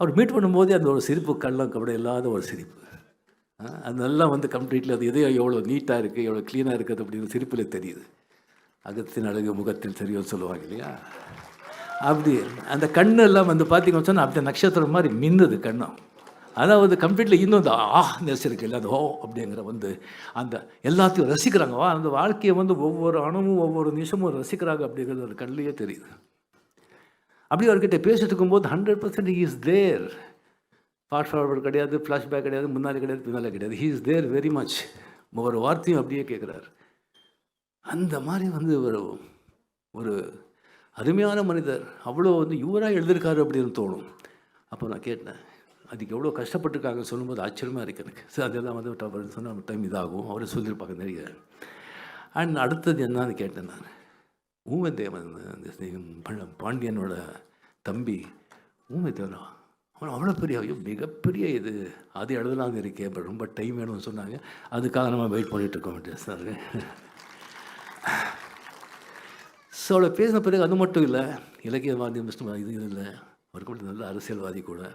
அவர் meet பண்ணும்போதே அந்த ஒரு சிரிப்பு கள்ளம் கபடி இல்லாத ஒரு சிரிப்பு. அதெல்லாம் வந்து கம்ப்ளீட்லி அது எதையோ எவ்வளோ நீட்டாக இருக்குது எவ்வளோ க்ளீனாக இருக்குது அப்படின்னு சிரிப்பில் தெரியுது. அகத்தின் அழகு முகத்தில் தெரியும்னு சொல்லுவாங்க இல்லையா? அப்படி அந்த கண்ணு எல்லாம் வந்து பார்த்தீங்கன்னு சொன்னால் அப்படியே நட்சத்திரம் மாதிரி மின்னுது கண்ணும். அதாவது கம்ப்ளீட்லி இன்னும் அந்த ஆ நெஸ் இல்லை அந்த ஓ அப்படிங்கிற வந்து அந்த எல்லாத்தையும் ரசிக்கிறாங்க. வா அந்த வாழ்க்கையை வந்து ஒவ்வொரு அணுவும் ஒவ்வொரு நிமிஷமும் ரசிக்கிறாங்க அப்படிங்கிறது ஒரு கண்ணிலேயே தெரியுது. அப்படி அவர்கிட்ட பேசிட்டு இருக்கும்போது hundred percent is there fast forward கிடையாது ஃப்ளாஷ்பேக் கிடையாது முன்னாடி கிடையாது பின்னாலே கிடையாது. He is there very much ஒவ்வொரு வார்த்தையும் அப்படியே கேட்குறாரு. அந்த மாதிரி வந்து ஒரு ஒரு அருமையான மனிதர். அவ்வளோ வந்து இவராக எழுதியிருக்காரு அப்படின்னு தோணும். அப்போ நான் கேட்டேன் அதுக்கு எவ்வளோ கஷ்டப்பட்டுருக்காங்கன்னு சொல்லும்போது ஆச்சரியமாக இருக்குது எனக்கு. சரி அதெல்லாம் வந்து அவர் சொன்ன டைம் இதாகும். அவரை சொல்லியிருப்பாங்க நிறைய. அண்ட் அடுத்தது என்னன்னு கேட்டேன் நான். ஊமைத்தேவன் அந்த பழ- பாண்டியனோட தம்பி ஊமதேவனா அவன் அவ்வளோ பெரிய ஐயோ மிகப்பெரிய இது. அது எழுதலாம் இருக்கே இப்போ ரொம்ப டைம் வேணும்னு சொன்னாங்க. அதுக்காக நம்ம வெயிட் பண்ணிகிட்டு இருக்கோம் சார். ஸோ அவளை பேசின பிறகு அது மட்டும் இல்லை இலக்கியவாதி மிஸ்டம் இது இல்லை. அவர் கூட நல்ல அரசியல்வாதி கூட.